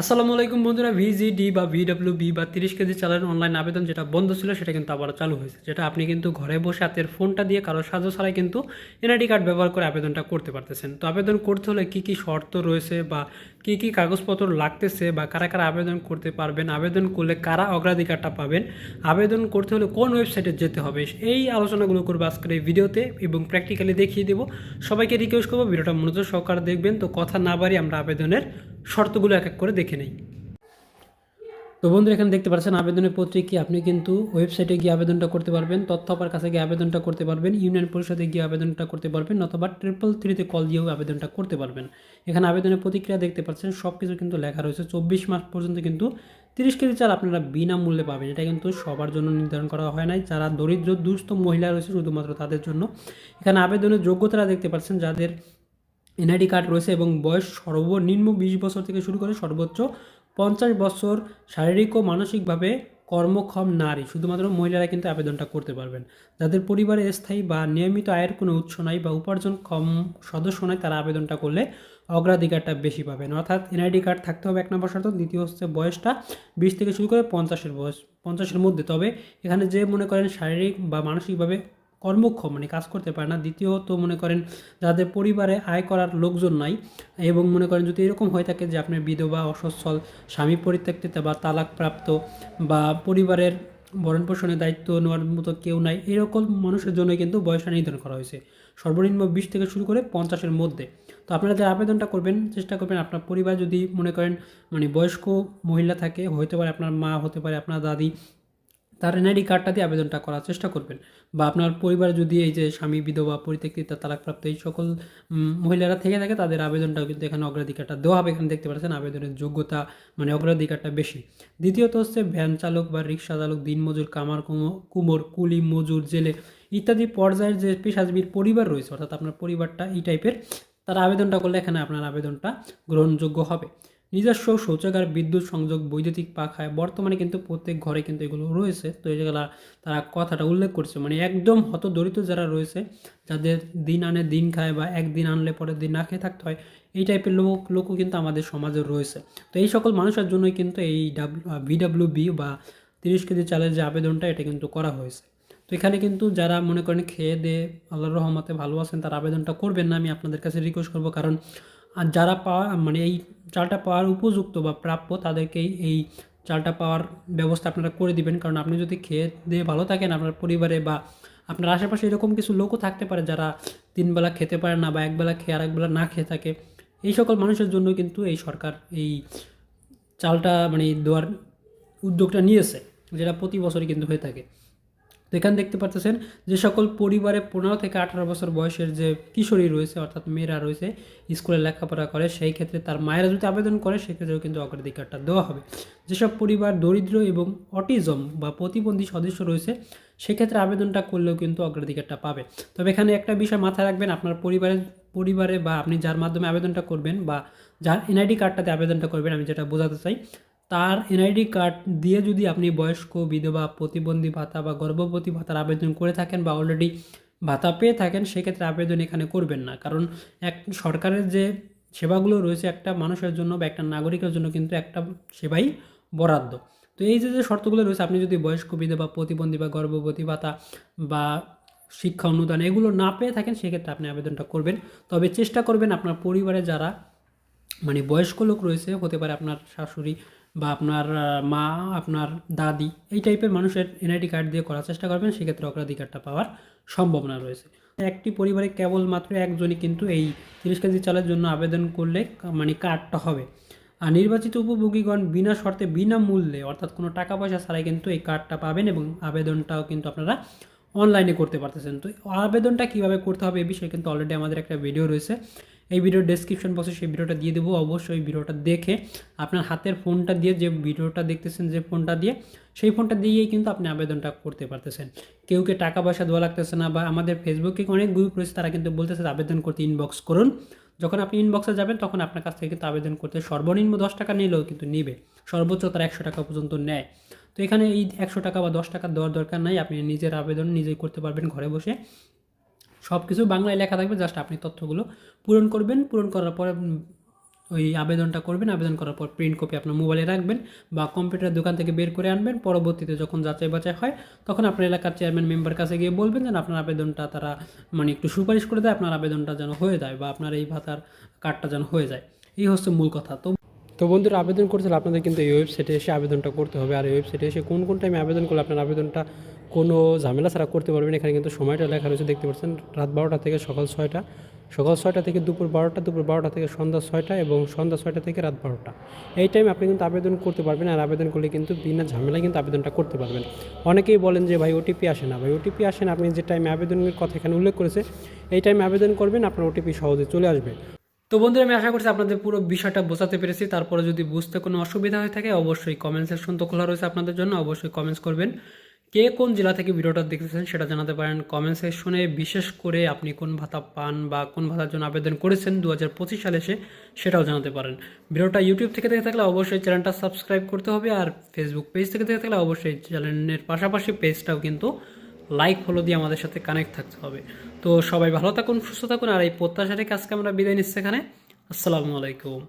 আসসালামু আলাইকুম বন্ধুরা ভিজিডি বা ভিডব্লিউ বি বা তিরিশ কেজি চালান অনলাইন আবেদন যেটা বন্ধ ছিল, সেটা কিন্তু আবার চালু হয়েছে। যেটা আপনি কিন্তু ঘরে বসে হাতের ফোনটা দিয়ে কারও সাহায্য ছাড়াই কিন্তু এনআইডি কার্ড ব্যবহার করে আবেদনটা করতে পারতেছেন। তো আবেদন করতে হলে কী কী শর্ত রয়েছে বা কী কী কাগজপত্র লাগতেছে বা কারা কারা আবেদন করতে পারবেন, আবেদন করলে কারা অগ্রাধিকারটা পাবেন, আবেদন করতে হলে কোন ওয়েবসাইটে যেতে হবে, এই আলোচনাগুলো করব আজকের এই ভিডিওতে এবং প্র্যাকটিক্যালি দেখিয়ে দেবো। সবাইকে রিকোয়েস্ট করব, ভিডিওটা মনোযোগ সহকারে দেখবেন। তো কথা না বাড়ি আমরা আবেদনের শর্তগুলো এক এক করে দেখে নেই। তো বন্ধুরা, এখানে দেখতে পাচ্ছেন আবেদনের পত্রিকা আপনি কিন্তু ওয়েবসাইটে গিয়ে আবেদনটা করতে পারবেন, তথ্য অপার কাছে গিয়ে আবেদনটা করতে পারবেন, ইউনিয়ন পরিষদে গিয়ে আবেদনটা করতে পারবেন অথবা ট্রিপল থ্রিতে কল দিয়েও আবেদনটা করতে পারবেন। এখানে আবেদনের প্রতিক্রিয়া দেখতে পাচ্ছেন সব কিছু কিন্তু লেখা রয়েছে। চব্বিশ মাস পর্যন্ত কিন্তু তিরিশ কেজি চাল আপনারা বিনামূল্যে পাবেন। এটা কিন্তু সবার জন্য নির্ধারণ করা হয় নাই। যারা দরিদ্র, দুস্থ মহিলা রয়েছে, শুধুমাত্র তাদের জন্য। এখানে আবেদনের যোগ্যতারা দেখতে পাচ্ছেন, যাদের এনআইডি কার্ড রয়েছে এবং বয়স সর্বনিম্ন বিশ বছর থেকে শুরু করে সর্বোচ্চ পঞ্চাশ বছর শারীরিক ও মানসিকভাবে কর্মক্ষম নারী। শুধুমাত্র মহিলারা কিন্তু আবেদনটা করতে পারবেন। যাদের পরিবারে স্থায়ী বা নিয়মিত আয়ের কোনো উৎস নাই বা উপার্জন কম সদস্য নাই, তারা আবেদনটা করলে অগ্রাধিকারটা বেশি পাবেন। অর্থাৎ এনআইডি কার্ড থাকতে হবে এক নম্বর শর্ত। দ্বিতীয় হচ্ছে বয়সটা বিশ থেকে শুরু করে পঞ্চাশের বয়স, পঞ্চাশের মধ্যে। তবে এখানে যে মনে করেন শারীরিক বা মানসিকভাবে কর্মক্ষম মানে কাজ করতে পারে না। দ্বিতীয়ত মনে করেন যাদের পরিবারে আয় করার লোকজন নাই এবং মনে করেন যদি এরকম হয়ে থাকে যে আপনার বিধবা, অসচ্ছল, স্বামী পরিত্যক্তিতে বা তালাকপ্রাপ্ত বা পরিবারের ভরণ পোষণের দায়িত্ব নেওয়ার মতো কেউ নাই, এরকম মানুষের জন্য কিন্তু বয়সটা নির্ধারণ করা হয়েছে। সর্বনিম্ন বিশ থেকে শুরু করে পঞ্চাশের মধ্যে। তো আপনারা যে আবেদনটা করবেন, চেষ্টা করবেন আপনার পরিবার যদি মনে করেন মানে বয়স্ক মহিলা থাকে, হতে পারে আপনার মা, হতে পারে আপনার দাদি তার এনআইডি কার্ডটা দিয়ে আবেদনটা করার চেষ্টা করবেন। বা আপনার পরিবার যদি এই যে স্বামী, বিধবা পরিত্যক্তা তালাকপ্রাপ্ত এই সকল মহিলারা থেকে থাকে, তাদের আবেদনটাও কিন্তু এখানে অগ্রাধিকারটা দেওয়া হবে। এখানে দেখতে পাচ্ছেন আবেদনের যোগ্যতা মানে অগ্রাধিকারটা বেশি। দ্বিতীয়ত হচ্ছে ভ্যান চালক বা রিক্সা চালক দিনমজুর কামার কুমো- কুমোর, কুলি, মজুর, জেলে ইত্যাদি পর্যায়ের যে পেশাজীবীর পরিবার রয়েছে, অর্থাৎ আপনার পরিবারটা এই টাইপের তারা আবেদনটা করলে এখানে আপনার আবেদনটা গ্রহণযোগ্য হবে। নিজস্ব শৌচাগার, বিদ্যুৎ সংযোগ, বৈদ্যুতিক পাখায় বর্তমানে কিন্তু প্রত্যেক ঘরে কিন্তু এগুলো রয়েছে। তো এগুলা তারা কথাটা উল্লেখ করছে মানে একদম হত দরিদ্র যারা রয়েছে, যাদের দিন আনে দিন খায় বা একদিন আনলে পরের দিন না খেয়ে থাকতে হয়, এই টাইপের লোক, লোকও কিন্তু আমাদের সমাজে রয়েছে। তো এই সকল মানুষের জন্যই কিন্তু এই ডাব্লিউ ভিডাব্লিউ বি বা তিরিশ কেজি চালের যে আবেদনটা, এটা কিন্তু করা হয়েছে। তো এখানে কিন্তু যারা মনে করেন খেয়ে দিয়ে আল্লাহর রহমতে ভালো আছেন তারা আবেদনটা করবেন না, আমি আপনাদের কাছে রিকোয়েস্ট করব। কারণ, আর যারা পাওয়া মানে এই চালটা পাওয়ার উপযুক্ত বা প্রাপ্য তাদেরকেই এই চালটা পাওয়ার ব্যবস্থা আপনারা করে দিবেন। কারণ আপনি যদি খেয়ে দিয়ে ভালো থাকেন আপনার পরিবারে বা আপনার আশেপাশে এরকম কিছু লোকও থাকতে পারে যারা তিনবেলা খেতে পারে না বা একবেলা খেয়ে আরেকবেলা না খেয়ে থাকে। এই সকল মানুষের জন্য কিন্তু এই সরকার এই চালটা মানে দেওয়ার উদ্যোগটা নিয়েছে, যেটা প্রতি বছরই কিন্তু হয়ে থাকে। তো এখানে দেখতে পাচ্ছেন যে সকল পরিবারে পনেরো থেকে আঠারো বছর বয়সের যে কিশোরী রয়েছে, অর্থাৎ মেয়েরা রয়েছে, স্কুলে লেখাপড়া করে, সেই ক্ষেত্রে তার মায়েরা যদি আবেদন করে, সেক্ষেত্রেও কিন্তু অগ্রাধিকারটা দেওয়া হবে। যেসব পরিবার দরিদ্র এবং অটিজম বা প্রতিবন্ধী সদস্য রয়েছে, সেক্ষেত্রে আবেদনটা করলেও কিন্তু অগ্রাধিকারটা পাবে। তবে এখানে একটা বিষয় মাথায় রাখবেন, আপনার পরিবারের, পরিবারে বা আপনি যার মাধ্যমে আবেদনটা করবেন বা যার এনআইডি কার্ডটাতে আবেদনটা করবেন, আমি যেটা বোঝাতে চাই তার এনআইডি কার্ড দিয়ে যদি আপনি বয়স্ক, বিধবা, প্রতিবন্ধী ভাতা বা গর্ভবতী ভাতার আবেদন করে থাকেন বা অলরেডি ভাতা পেয়ে থাকেন, সেক্ষেত্রে আবেদন এখানে করবেন না। কারণ এক, সরকারের যে সেবাগুলো রয়েছে, একটা মানুষের জন্য বা একটা নাগরিকের জন্য কিন্তু একটা সেবাই বরাদ্দ। তো এই যে যে শর্তগুলো রয়েছে, আপনি যদি বয়স্ক, বিধবা, প্রতিবন্ধী বা গর্ভবতী ভাতা বা শিক্ষা অনুদান এগুলো না পেয়ে থাকেন, সেক্ষেত্রে আপনি আবেদনটা করবেন। তবে চেষ্টা করবেন আপনার পরিবারে যারা মানে বয়স্ক লোক রয়েছে, হতে পারে আপনার শাশুড়ি বা আপনার মা, আপনার দাদি এই টাইপের মানুষের এনআইডি কার্ড দিয়ে করার চেষ্টা করবেন, সেক্ষেত্রে অগ্রাধিকারটা পাওয়ার সম্ভাবনা রয়েছে। একটি পরিবারে কেবলমাত্র একজনই কিন্তু এই তিরিশ কেজি চালের জন্য আবেদন করলে মানে কার্ডটা হবে। আর নির্বাচিত উপভোগীগণ বিনা শর্তে বিনামূল্যে অর্থাৎ কোনো টাকা পয়সা ছাড়াই কিন্তু এই কার্ডটা পাবেন এবং আবেদনটাও কিন্তু আপনারা অনলাইনে করতে পারতেছেন। তো আবেদনটা কীভাবে করতে হবে এই বিষয়ে কিন্তু অলরেডি আমাদের একটা ভিডিও রয়েছে। এই ভিডিওর ডেসক্রিপশন বক্সে সেই ভিডিওটা দিয়ে দেবো। অবশ্যই ভিডিওটা দেখে আপনার হাতের ফোনটা দিয়ে যে ভিডিওটা দেখতেছেন, যে ফোনটা দিয়ে, সেই ফোনটা দিয়েই কিন্তু আপনি আবেদনটা করতে পারতেছেন। কেউ কে টাকা পয়সা দেওয়া লাগতেছে না বা আমাদের ফেসবুকে অনেক গ্রুপ রয়েছে, তারা কিন্তু বলতেছে আবেদন করতে ইনবক্স করুন। যখন আপনি ইনবক্সে যাবেন, তখন আপনার কাছ থেকে কিন্তু আবেদন করতে সর্বনিম্ন দশ টাকা নিলেও কিন্তু নেবে। সর্বোচ্চ তারা একশো টাকা পর্যন্ত নেয়। তো এখানে এই একশো টাকা বা দশ টাকা দেওয়ার দরকার নাই। আপনি নিজের আবেদন নিজেই করতে পারবেন ঘরে বসে। সব কিছু বাংলায় লেখা থাকবে জাস্ট আপনি তথ্যগুলো পূরণ করবেন। পূরণ করার পরে ওই আবেদনটা করবেন। আবেদন করার পর প্রিন্ট কপি আপনার মোবাইলে রাখবেন বা কম্পিউটার দোকান থেকে বের করে আনবেন। পরবর্তীতে যখন যাচাই বাছাই হয়, তখন আপনার এলাকার চেয়ারম্যান মেম্বার কাছে গিয়ে বলবেন যেন আপনার আবেদনটা তারা মানে একটু সুপারিশ করে দেয়, আপনার আবেদনটা যেন হয়ে যায় বা আপনার এই ভাতার কার্ডটা যেন হয়ে যায়। এই হচ্ছে মূল কথা। তো তো বন্ধুরা, আবেদন করতে হলে আপনাদের কিন্তু এই ওয়েবসাইটে এসে আবেদনটা করতে হবে। আর এই ওয়েবসাইটে এসে কোন কোন টাইমে আবেদন করলে আপনার আবেদনটা কোনো ঝামেলা ছাড়া করতে পারবেন। এখানে কিন্তু সময়টা লেখা রয়েছে, দেখতে পাচ্ছেন, রাত বারোটা থেকে সকাল ছয়টা। সকাল ছয়টা থেকে দুপুর বারোটা দুপুর বারোটা থেকে সন্ধ্যা ছয়টা এবং সন্ধ্যা ছয়টা থেকে রাত বারোটা। এই টাইমে আপনি কিন্তু আবেদন করতে পারবেন আর আবেদন করলে কিন্তু বিনা ঝামেলায় কিন্তু আবেদনটা করতে পারবেন। অনেকেই বলেন যে, ভাই ওটিপি আসে না। ভাই ওটিপি আসে না, আপনি যে টাইমে আবেদনের কথা এখানে উল্লেখ করেছে, এই টাইমে আবেদন করবেন, আপনার ওটিপি সহজে চলে আসবে। তো বন্ধুরা, আমি আশা করছি আপনাদের পুরো বিষয়টা বোঝাতে পেরেছি। তারপরে যদি বুঝতে কোনো অসুবিধা হয়ে থাকে, অবশ্যই কমেন্ট সেকশন খোলা রয়েছে আপনাদের জন্য, অবশ্যই কমেন্টস করবেন। কে কোন জেলা থেকে ভিডিওটা দেখতেছেন সেটা জানাতে পারেন কমেন্ট সেকশনে বিশেষ করে আপনি কোন ভাতা পান বা কোন ভাতার জন্য আবেদন করেছেন দু হাজার পঁচিশ সালে এসে সেটাও জানাতে পারেন। ভিডিওটা ইউটিউব থেকে দেখে থাকলে অবশ্যই চ্যানেলটা সাবস্ক্রাইব করতে হবে আর ফেসবুক পেজ থেকে দেখে থাকলে অবশ্যই চ্যানেলের পাশাপাশি পেজটাও কিন্তু লাইক ফলো দিয়ে আমাদের সাথে কানেক্ট থাকতে হবে। তো সবাই ভালো থাকুন, সুস্থ থাকুন আর এই প্রত্যাশা রেখে আজকে আমরা বিদায় নিচ্ছি এখানে। আসসালামু আলাইকুম।